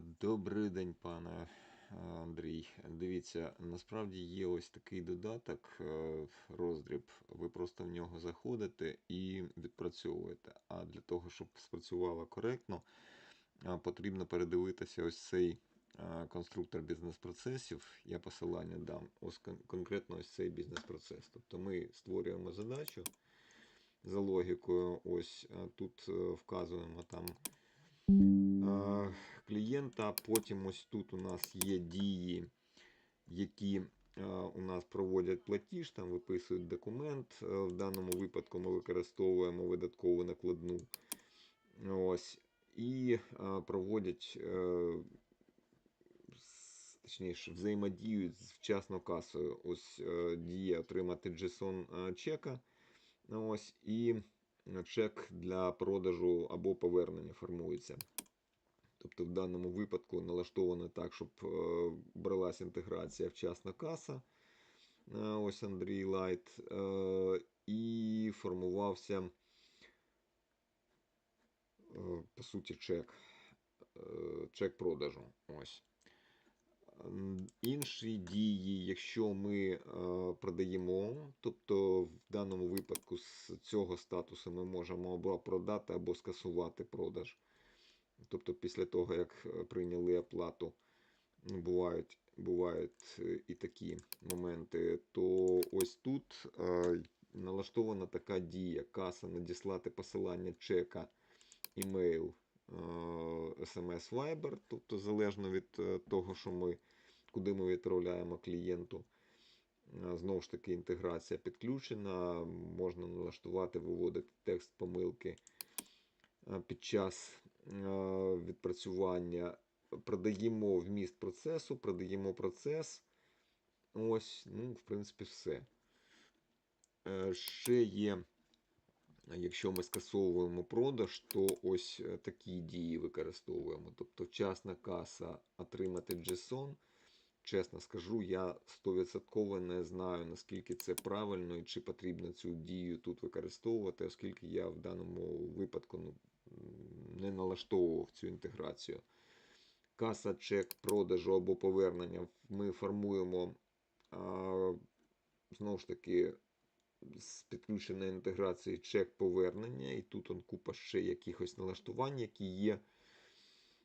Добрий день, пане е, Андрій. Дивіться, насправді є ось такий додаток, е, роздріб. Ви просто в нього заходите і відпрацьовуєте. А для того, щоб спрацювало коректно, е, потрібно передивитися ось цей конструктор бізнес-процесів. Я посилання дам. Ось конкретно ось цей бізнес-процес. Тобто ми створюємо задачу за логікою. Ось тут вказуємо там клієнта. Потім ось тут у нас є дії, які е, у нас проводять платіж, там виписують документ. Е, В даному випадку ми використовуємо видаткову накладну. Ось. І е, проводять, е, точніше, взаємодіють з вчасно касою. Ось е, діє отримати JSON е, чека. Ось, і чек для продажу або повернення формується. Тобто в даному випадку налаштовано так, щоб е, бралась інтеграція вчасна каса. Е, ось Андрій Лайт. Е, і формувався, по суті, чек. Чек продажу. Ось. Інші дії, якщо ми продаємо, тобто в даному випадку з цього статусу ми можемо або продати, або скасувати продаж. Тобто після того, як е, прийняли оплату, бувають, бувають е, і такі моменти, то ось тут е, налаштована така дія, каса надіслати посилання чека, імейл, смс Viber, тобто залежно від того, що ми, куди ми відправляємо клієнту. Знову ж таки, інтеграція підключена, можна налаштувати, виводити текст помилки під час відпрацювання. Продаємо вміст процесу, продаємо процес. Ось, ну, в принципі, все. Е, Ще є, якщо ми скасовуємо продаж, то ось е, такі дії використовуємо. Тобто вчасна каса отримати JSON. Чесно скажу, я 100% не знаю, наскільки це правильно і чи потрібно цю дію тут використовувати, оскільки я в даному випадку ну, не налаштовував цю інтеграцію. Каса, чек продажу або повернення ми формуємо знову ж таки з підключеної інтеграції чек повернення, і тут он купа ще якихось налаштувань, які є,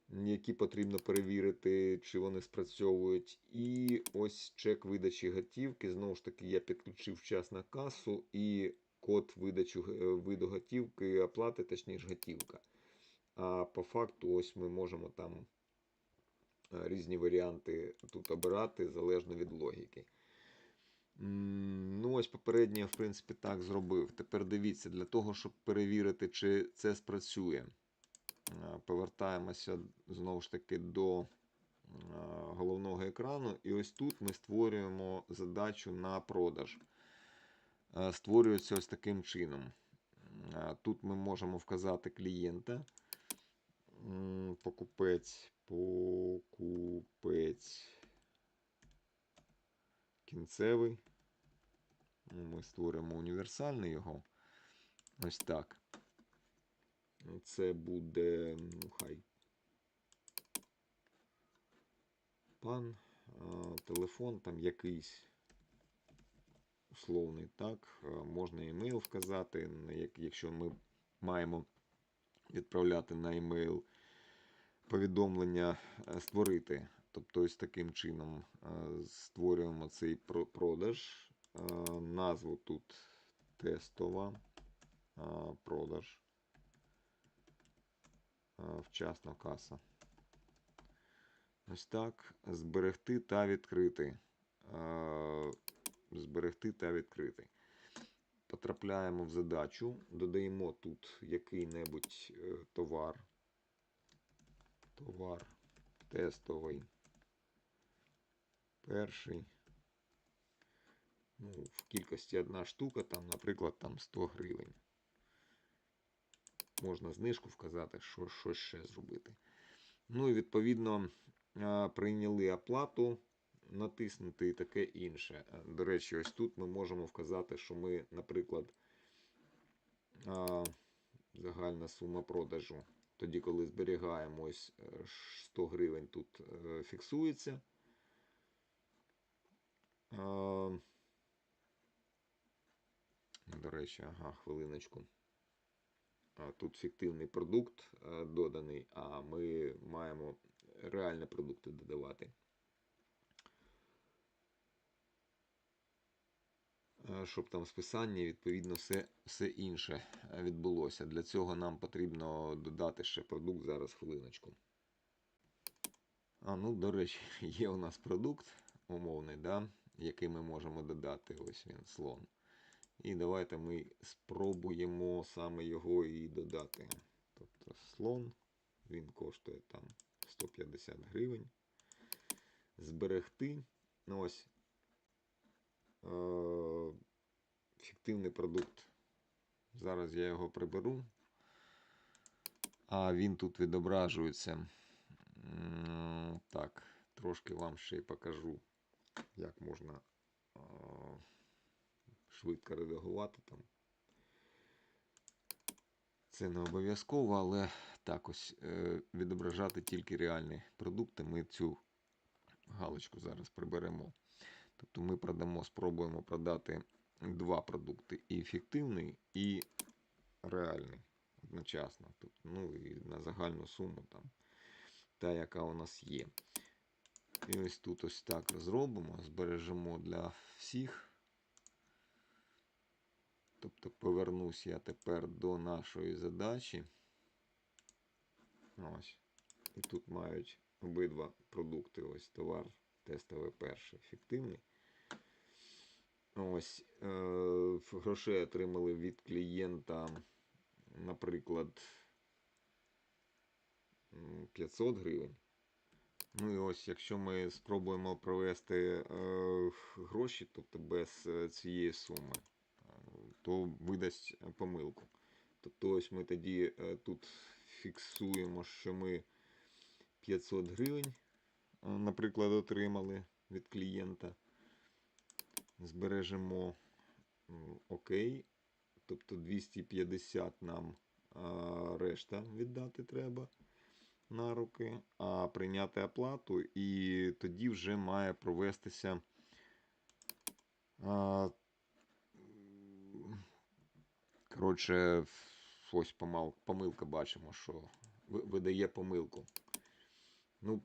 які потрібно перевірити, чи вони спрацьовують. І ось чек видачі готівки. Знову ж таки, я підключив вчасно касу і код видачу, е, виду готівки, оплати, точніше готівка. А по факту, ось ми можемо там е, різні варіанти тут обирати залежно від логіки. Ну, ось попередньо, я, в принципі, так зробив. Тепер дивіться, для того, щоб перевірити, чи це спрацює. е, Повертаємося знову ж таки до головного екрану. І ось тут ми створюємо задачу на продаж. Е, Створюється ось таким чином. Е, Тут ми можемо вказати клієнта. Покупець, покупець кінцевий. Ну, Ми створимо універсальний його. Ось так. Це буде, ну, хай. Пан, телефон там якийсь условний, так. Можна емейл вказати, якщо ми маємо відправляти на емейл повідомлення е, створити. Тобто ось таким чином е, створюємо цей продаж. Е, Назву тут тестова продаж. Вчасно каса. Ось так. Зберегти та відкрити. Зберегти та відкрити. Потрапляємо в задачу, додаємо тут який-небудь е, товар. Товар тестовий. Перший. Ну, в кількості одна штука, там, наприклад, там 100 гривень. Можна знижку вказати, що, що ще зробити. Ну і відповідно прийняли оплату, натиснути і таке інше. Е, До речі, ось тут ми можемо вказати, що ми, наприклад, загальна сума продажу тоді, коли зберігаємо ось е, 100 гривень тут е, фіксується. До речі, ага, хвилиночку. Тут фіктивний продукт е, доданий, а ми маємо реальні продукти додавати. Щоб там списання, відповідно, все, все інше е, відбулося. Для цього нам потрібно додати ще продукт зараз хвилиночку. А, ну, до речі, є у нас продукт умовний, да, який ми можемо додати. Ось він, слон. І давайте ми спробуємо саме його і додати. Тобто слон, він коштує там 150 гривень. Зберегти. Ну, ось е- фіктивний продукт. Зараз я його приберу. А він тут відображується. Так, трошки вам ще й покажу, як можна е, швидко редагувати там. Це не обов'язково, але так ось е, відображати тільки реальні продукти. Ми цю галочку зараз приберемо. Тобто ми продамо, спробуємо продати два продукти: і фіктивний, і реальний одночасно. Тобто, ну і на загальну суму там, та, яка у нас є. І ось тут ось так зробимо, збережемо для всіх. Тобто повернусь я тепер до нашої задачі. Ось. І тут мають обидва продукти. Ось товар тестовий перший, фіктивний. Ось е, грошей отримали від клієнта, наприклад, 500 гривень. Ну і ось, якщо ми спробуємо провести е, гроші, тобто без е, цієї суми, то видасть помилку. Тобто ось ми тоді тут фіксуємо, що ми 500 гривень, наприклад, отримали від клієнта. Збережемо ОК. Тобто 250 нам решта віддати треба на руки, а прийняти оплату, і тоді вже має провестися. Коротше, ось помилка бачимо, що видає помилку. Ну,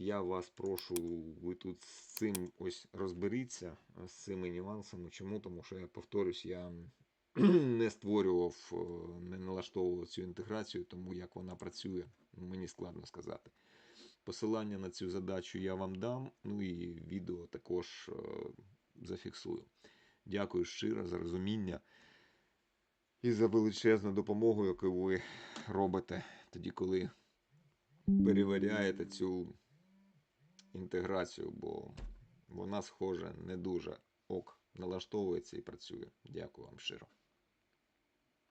я вас прошу, ви тут з цим ось розберіться, з цими нюансами. Чому? Тому що я повторюсь, я не створював, е, не налаштовував цю інтеграцію, тому як вона працює, мені складно сказати. Посилання на цю задачу я вам дам, ну і відео також е, зафіксую. Дякую щиро за розуміння і за величезну допомогу, яку ви робите тоді, коли перевіряєте цю інтеграцію, бо вона, схоже, не дуже ок налаштовується і працює. Дякую вам щиро.